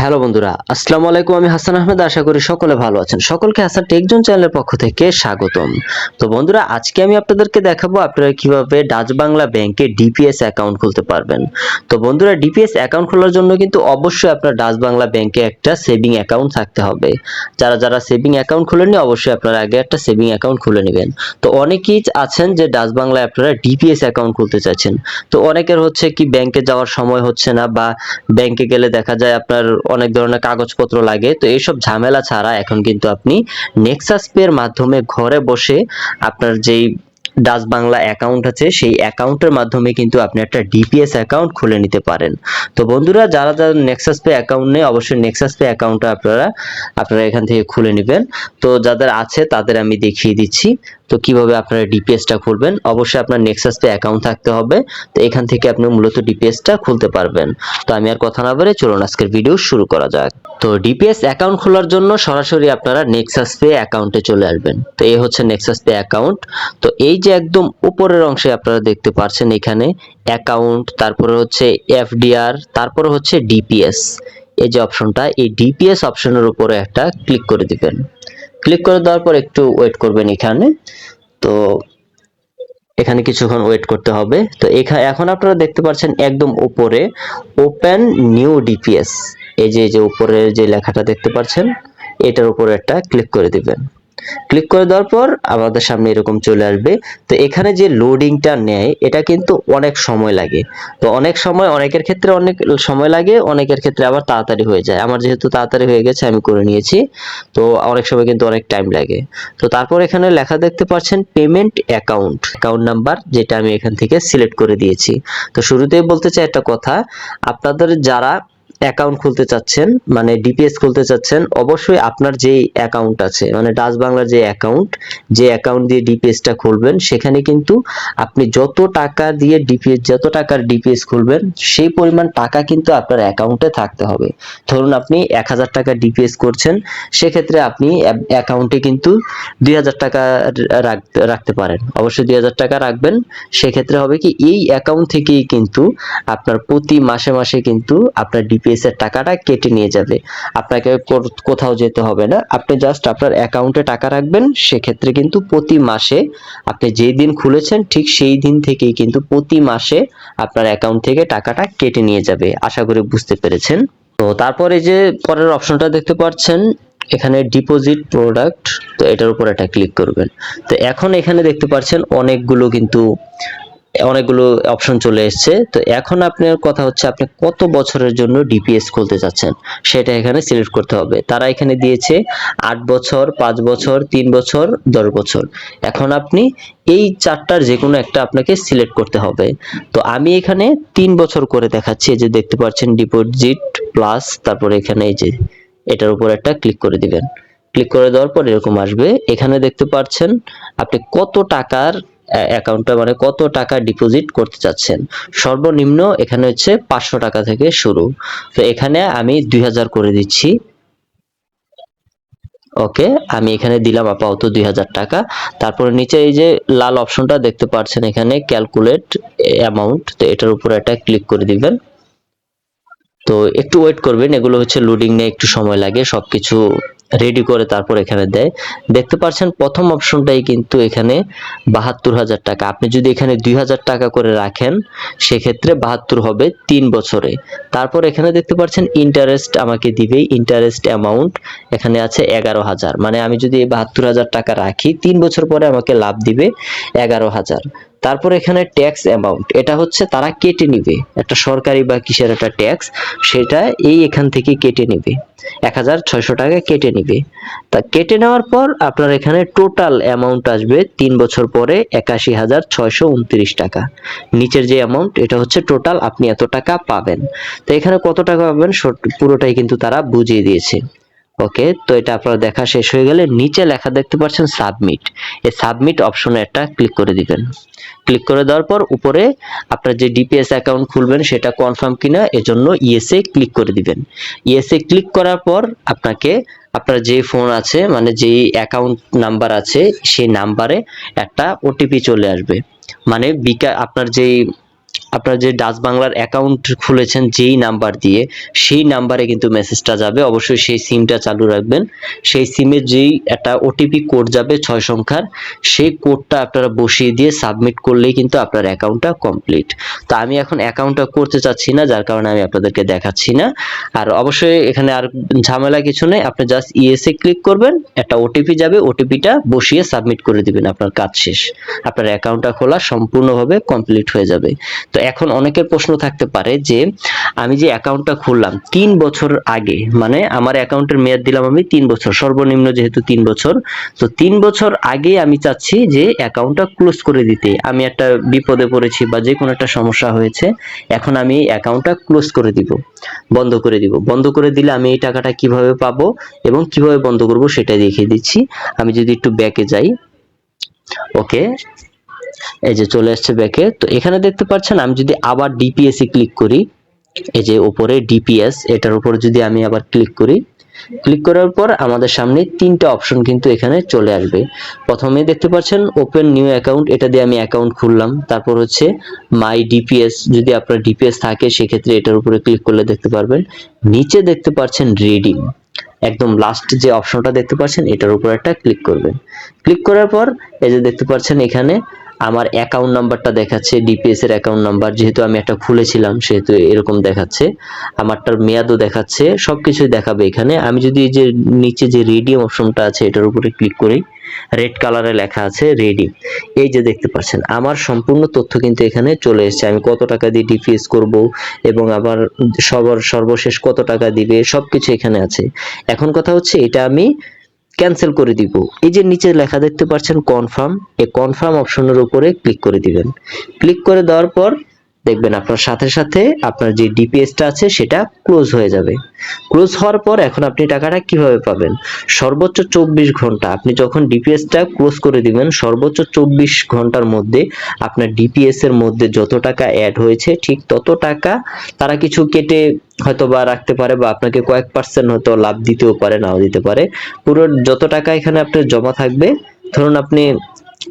Hello বন্ধুরা, আসসালামু আলাইকুম, আমি হাসান আহমেদ, আশা করি সকলে ভালো আছেন। সকলকে হাসান টেকজন চ্যানেলের পক্ষ থেকে স্বাগতম। তো বন্ধুরা, আজকে আমি আপনাদেরকে দেখাবো আপনারা কীভাবে ডাচ বাংলা ব্যাংকে ডিপিএস অ্যাকাউন্ট খুলতে পারবেন। তো বন্ধুরা, ডিপিএস অ্যাকাউন্ট খোলার জন্য কিন্তু অবশ্যই আপনার ডাচ বাংলা ব্যাংকে একটা সেভিং অ্যাকাউন্ট থাকতে হবে। যারা যারা সেভিং অ্যাকাউন্ট খুলেননি, অবশ্যই আপনারা আগে একটা সেভিং অ্যাকাউন্ট খুলে নেবেন। তো অনেকেই আছেন যে ডাচ বাংলায় আপনারা ডিপিএস অ্যাকাউন্ট খুলতে চাচ্ছেন তো অনেকের হচ্ছে কি, ব্যাংকে যাওয়ার সময় হচ্ছে না বা ব্যাংকে গেলে দেখা যায় আপনার অনেক ধরনের কাগজপত্র লাগে। তো এইসব ঝামেলা ছাড়া এখন কিন্তু আপনি নেক্সাস পে এর মাধ্যমে ঘরে বসে আপনার যেই ডাচ বাংলা অ্যাকাউন্ট আছে, সেই অ্যাকাউন্টের মাধ্যমে কিন্তু আপনি একটা ডিপিএস অ্যাকাউন্ট খুলে নিতে পারেন। তো বন্ধুরা, যারা যারা নেক্সাস পে অ্যাকাউন্ট নেই অবশ্যই নেক্সাস পে অ্যাকাউন্টটা আপনারা আপনারা এখান থেকে খুলে নেবেন। তো যাদের আছে, তাদের আমি দেখিয়ে দিচ্ছি। তো কীভাবে আপনারা ডিপিএসটা খুলবেন? অবশ্যই আপনার নেক্সাস পে অ্যাকাউন্ট থাকতে হবে। তো এখান থেকে আপনি মূলত ডিপিএসটা খুলতে পারবেন। তো আমি আর কথা না বলে চলুন আজকের ভিডিও শুরু করা যাক। তো ডিপিএস অ্যাকাউন্ট খোলার জন্য সরাসরি আপনারা নেক্সাস পে অ্যাকাউন্টে চলে আসবেন। তো এই হচ্ছে নেক্সাস পে অ্যাকাউন্ট তো এই যে একদম উপরের অংশে আপনারা দেখতে পাচ্ছেন এখানে অ্যাকাউন্ট তারপরে হচ্ছে এফডিআর তারপরে হচ্ছে ডিপিএস এই যে অপশনটা এই ডিপিএস অপশনের উপরে একটা ক্লিক করে দিবেন। ক্লিক করে দেওয়ার পর একটু ওয়েট করবেন এখানে। তো এখানে কিছুক্ষণ ওয়েট করতে হবে। তো এখানে এখন আপনারা দেখতে পাচ্ছেন একদম উপরে ওপেন নিউ ডিপিএস এই যে যে উপরে যে লেখাটা দেখতে পাচ্ছেন এটার উপরে একটা ক্লিক করে দিবেন। ক্লিক করে দেওয়ার পর আমাদের সামনে এরকম চলে আসবে। তো এখানে যে লোডিংটা নেয়, এটা কিন্তু অনেক সময় লাগে। তো অনেক সময় অনেকের ক্ষেত্রে অনেক সময় লাগে, অনেকের ক্ষেত্রে আবার তাড়াতাড়ি হয়ে যায়। আমার যেহেতু তাড়াতাড়ি হয়ে গেছে, আমি করে নিয়েছি। তো অনেক সময় কিন্তু অনেক টাইম লাগে। তো তারপর এখানে লেখা দেখতে পাচ্ছেন পেমেন্ট অ্যাকাউন্ট অ্যাকাউন্ট নাম্বার যেটা আমি এখান থেকে সিলেক্ট করে দিয়েছি। তো শুরুতেই বলতে চাই একটা কথা, আপনাদের যারা অ্যাকাউন্ট খুলতে চাচ্ছেন মানে ডিপিএস খুলতে চাচ্ছেন, অবশ্যই আপনার যে অ্যাকাউন্ট আছে মানে ডাচ বাংলার যে অ্যাকাউন্ট যে অ্যাকাউন্ট দিয়ে ডিপিএসটা খুলবেন, সেখানে কিন্তু আপনি যত টাকা দিয়ে ডিপিএস যত টাকার ডিপিএস খুলবেন, সেই পরিমাণ টাকা কিন্তু আপনার অ্যাকাউন্টে থাকতে হবে। ধরুন আপনি এক হাজার টাকা ডিপিএস করছেন, সেক্ষেত্রে আপনি অ্যাকাউন্টে কিন্তু দুই হাজার টাকা রাখতে পারেন। অবশ্যই দুই হাজার টাকা রাখবেন, সেক্ষেত্রে হবে কি, এই অ্যাকাউন্ট থেকেই কিন্তু আপনার প্রতি মাসে মাসে কিন্তু আপনার ডিপিএস এর টাকাটা কেটে নিয়ে যাবে। আপনাকে কোথাও যেতে হবে না। আপনি জাস্ট আপনার অ্যাকাউন্টে টাকা রাখবেন। সেক্ষেত্রে কিন্তু প্রতি মাসে আপনি যেই দিন খুলেছেন, ঠিক সেই দিন থেকেই কিন্তু প্রতি মাসে আপনার অ্যাকাউন্ট থেকে টাকাটা কেটে নিয়ে যাবে। আশা করি বুঝতে পেরেছেন। তো তারপরে যে পরের অপশনটা দেখতে পাচ্ছেন, এখানে ডিপোজিট প্রোডাক্ট তো এটার উপর একটা ক্লিক করবেন। তো এখন এখানে দেখতে পাচ্ছেন, অনেকগুলো কিন্তু অনেকগুলো অপশন চলে এসেছে। তো এখন আপনার কথা হচ্ছে, আপনি কত বছরের জন্য ডিপিএস খুলতে চাচ্ছেন? সেটা এখানে সিলেক্ট করতে হবে। তারা এখানে দিয়েছে আট বছর, পাঁচ বছর, তিন বছর, দশ বছর। এখন আপনি এই চারটার যে কোনো একটা আপনাকে সিলেক্ট করতে হবে। তো আমি এখানে তিন বছর করে দেখাচ্ছি যে দেখতে পাচ্ছেন ডিপোজিট প্লাস তারপরে এখানে এই যে এটার উপর একটা ক্লিক করে দিবেন। ক্লিক করে দেওয়ার পর এরকম আসবে। এখানে দেখতে পাচ্ছেন, আপনি কত টাকার অ্যাকাউন্টটা মানে কত টাকা ডিপোজিট করতে চাচ্ছেন? সর্বনিম্ন এখানে হচ্ছে পাঁচশো টাকা থেকে শুরু। তো এখানে আমি দুই হাজার করে দিচ্ছি। ওকে, আমি এখানে দিলাম আপাতত দুই হাজার টাকা। তারপরে নিচে এই যে লাল অপশনটা দেখতে পাচ্ছেন, এখানে ক্যালকুলেট অ্যামাউন্ট তো এটার উপরে একটা ক্লিক করে দিবেন। তো একটু ওয়েট করবেন, এগুলো হচ্ছে লোডিং নিয়ে একটু সময় লাগে, সবকিছু রেডি করে তারপর এখানে দেয়। দেখতে পাচ্ছেন প্রথম অপশনটাই কিন্তু এখানে বাহাত্তর হাজার টাকা। আপনি যদি এখানে দুই হাজার টাকা করে রাখেন, সেক্ষেত্রে বাহাত্তর হবে তিন বছরে। তারপর এখানে দেখতে পাচ্ছেন ইন্টারেস্ট আমাকে দিবে ইন্টারেস্ট অ্যামাউন্ট এখানে আছে এগারো হাজার। মানে আমি যদি বাহাত্তর হাজার টাকা রাখি, তিন বছর পরে আমাকে লাভ দিবে এগারো হাজার। তারপর এখানে ট্যাক্স অ্যামাউন্ট এটা হচ্ছে তারা কেটে নিবে। একটা সরকারি বা কিসের একটা ট্যাক্স সেটা এই এখান থেকে কেটে নিবে। এক হাজার ছয়শো টাকা কেটে নিবে। তা কেটে নেওয়ার পর আপনার এখানে টোটাল অ্যামাউন্ট আসবে তিন বছর পরে একাশি হাজার ছয়শো উনত্রিশ টাকা। নিচের যে অ্যামাউন্ট এটা হচ্ছে টোটাল আপনি এত টাকা পাবেন। তো এখানে কত টাকা পাবেন পুরোটাই কিন্তু তারা বুঝিয়ে দিয়েছে। ওকে, তো এটা আপনার দেখা শেষ হয়ে গেলে নিচে লেখা দেখতে পাচ্ছেন সাবমিট। এই সাবমিট অপশনে একটা ক্লিক করে দিবেন। ক্লিক করে দেওয়ার পর উপরে আপনার যে ডিপিএস অ্যাকাউন্ট খুলবেন সেটা কনফার্ম কিনা, এজন্য ইএসএ ক্লিক করে দিবেন। ইএসএ ক্লিক করার পর আপনাকে আপনার যে ফোন আছে মানে যে অ্যাকাউন্ট নাম্বার আছে, সেই নাম্বারে একটা ওটিপি চলে আসবে। মানে বিকা আপনার যেই আপনার যে ডাচ বাংলার অ্যাকাউন্ট খুলেছেন, যেই নাম্বার দিয়ে, সেই নাম্বারে কিন্তু মেসেজটা যাবে। অবশ্যই সেই সিমটা চালু রাখবেন। সেই সিমে যেই একটা ওটিপি কোড যাবে, ছয় সংখ্যার, সেই কোডটা আপনারা বসিয়ে দিয়ে সাবমিট করলেই কিন্তু আপনার অ্যাকাউন্টটা কমপ্লিট তো আমি এখন অ্যাকাউন্টটা করতে চাচ্ছি না, যার কারণে আমি আপনাদেরকে দেখাচ্ছি না। আর অবশ্যই এখানে আর ঝামেলা কিছু নেই, আপনি জাস্ট ইএসএ ক্লিক করবেন, একটা ওটিপি যাবে ওটিপিটা বসিয়ে সাবমিট করে দিবেন, আপনার কাজ শেষ। আপনার অ্যাকাউন্টটা খোলা সম্পূর্ণভাবে কমপ্লিট হয়ে যাবে। তো এখন অনেকের প্রশ্ন থাকতে পারে যে, আমি যে অ্যাকাউন্টটা খুললাম তিন বছর আগে মানে আমার অ্যাকাউন্টের মেয়াদ দিলাম আমি তিন বছর, সর্বনিম্ন যেহেতু তিন বছর, তো তিন বছর আগে আমি চাচ্ছি যে অ্যাকাউন্টটা ক্লোজ করে দিতে। আমি একটা বিপদে পড়েছি বা যে কোনো একটা সমস্যা হয়েছে, এখন আমি এই অ্যাকাউন্টটা ক্লোজ করে দিব, বন্ধ করে দিব। বন্ধ করে দিলে আমি এই টাকাটা কীভাবে পাবো এবং কীভাবে বন্ধ করব সেটা দেখিয়ে দিচ্ছি। আমি যদি একটু ব্যাকে যাই ওকে এই যে চলে আসছে ব্যাকে তো এখানে দেখতে পাচ্ছেন, আমি যদি আবার ডিপিএস ক্লিক করি, এই যে উপরে ডিপিএস এটার উপর যদি আমি আবার ক্লিক করি ক্লিক করার পর আমাদের সামনে তিনটা অপশন কিন্তু এখানে চলে আসবে। প্রথমে দেখতে পাচ্ছেন ওপেন নিউ অ্যাকাউন্ট এটা দিয়ে আমি অ্যাকাউন্ট খুললাম। তারপর হচ্ছে মাই ডিপিএস যদি আপনার ডিপিএস থাকে, সেক্ষেত্রে এটার উপরে ক্লিক করলে দেখতে পারবেন। নিচে দেখতে পাচ্ছেন রিডিং একদম লাস্ট যে অপশনটা দেখতে পাচ্ছেন, এটার উপর একটা ক্লিক করবেন। ক্লিক করার পর এই যে দেখতে পাচ্ছেন এখানে আমার অ্যাকাউন্ট নাম্বারটা দেখাচ্ছে ডিপিএস এর অ্যাকাউন্ট নাম্বার যেহেতু আমি একটা খুলেছিলাম সেহেতু এরকম দেখাচ্ছে। আমারটার মেয়াদও দেখাচ্ছে, সবকিছুই দেখাবে এখানে। আমি যদি এই যে নিচে যে রেডিয়াম অপশনটা আছে, এটার উপরে ক্লিক করি রেড কালারে লেখা আছে রেডি এই যে দেখতে পাচ্ছেন, আমার সম্পূর্ণ তথ্য কিন্তু এখানে চলে এসেছে। আমি কত টাকা দিয়ে ডিপিএস করব এবং আবার সবার সর্বশেষ কত টাকা দিবে, সবকিছু এখানে আছে। এখন কথা হচ্ছে, এটা আমি ক্যান্সেল করে দিব। এই যে নিচে লেখা দেখতে পাচ্ছেন কনফার্ম, এই কনফার্ম অপশনের উপরে ক্লিক করে দিবেন। ক্লিক করে দেওয়ার পর দেখবেন আপনার সাথে সাথে আপনার যে ডিপিএসটা আছে সেটা ক্লোজ হয়ে যাবে। ক্লোজ হওয়ার পর এখন আপনি টাকাটা কীভাবে পাবেন? সর্বোচ্চ চব্বিশ ঘণ্টা, আপনি যখন ডিপিএসটা ক্লোজ করে দিবেন, সর্বোচ্চ চব্বিশ ঘণ্টার মধ্যে আপনার ডিপিএস এর মধ্যে যত টাকা অ্যাড হয়েছে, ঠিক তত টাকা তারা কিছু কেটে হয়তো বা রাখতে পারে বা আপনাকে কয়েক পার্সেন্ট হয়তো লাভ দিতেও পারে, নাও দিতে পারে। পুরো যত টাকা এখানে আপনার জমা থাকবে, ধরুন আপনি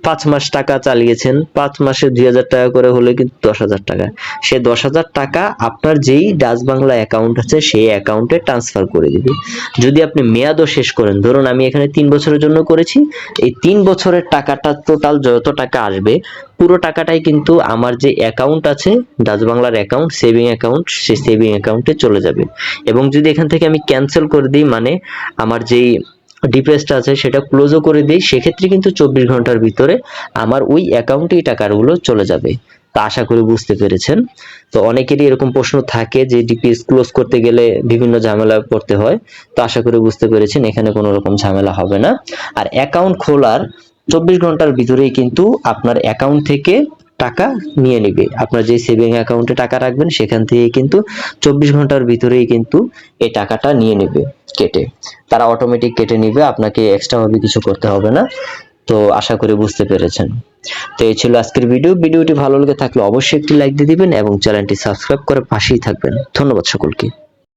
পাঁচ মাস টাকা চালিয়েছেন, পাঁচ মাসে দুই হাজার টাকা করে হলে কিন্তু দশ হাজার টাকা। সে দশ হাজার টাকা আপনার যেই ডাচ বাংলা অ্যাকাউন্ট আছে, সেই অ্যাকাউন্টে ট্রান্সফার করে দিবে। যদি আপনি মেয়াদও শেষ করেন, ধরুন আমি এখানে তিন বছরের জন্য করেছি, এই তিন বছরের টাকাটা টোটাল যত টাকা আসবে, পুরো টাকাটাই কিন্তু আমার যে অ্যাকাউন্ট আছে, ডাচ বাংলার অ্যাকাউন্ট সেভিং অ্যাকাউন্ট সেই সেভিং অ্যাকাউন্টে চলে যাবে। এবং যদি এখান থেকে আমি ক্যান্সেল করে দিই মানে আমার যেই ডিপিএসটা আছে, সেটা ক্লোজও করে দিই। সেক্ষেত্রে কিন্তু চব্বিশ ঘণ্টার ভিতরে আমার ওই অ্যাকাউন্টেই টাকাগুলো চলে যাবে। তা আশা করি বুঝতে পেরেছেন। তো অনেকেরই এরকম প্রশ্ন থাকে যে ডিপিএস ক্লোজ করতে গেলে বিভিন্ন ঝামেলা পড়তে হয়। তো আশা করি বুঝতে পেরেছেন, এখানে কোনো রকম ঝামেলা হবে না। আর অ্যাকাউন্ট খোলার চব্বিশ ঘণ্টার ভিতরেই কিন্তু আপনার অ্যাকাউন্ট থেকে টাকা নিয়ে নেবে। আপনার যে সেভিং অ্যাকাউন্টে টাকা রাখবেন, সেখান থেকে কিন্তু চব্বিশ ঘণ্টার ভিতরেই কিন্তু এই টাকাটা নিয়ে নেবে কেটে। তারা অটোমেটিক কেটে নিবে, আপনাকে এক্সট্রা ভাবে কিছু করতে হবে না। তো আশা করি বুঝতে পেরেছেন। তো এই ছিল আজকের ভিডিও ভিডিওটি ভালো লেগে থাকলে অবশ্যই একটি লাইক দিয়ে দিবেন এবং চ্যানেলটি সাবস্ক্রাইব করে পাশেই থাকবেন। ধন্যবাদ সকলকে।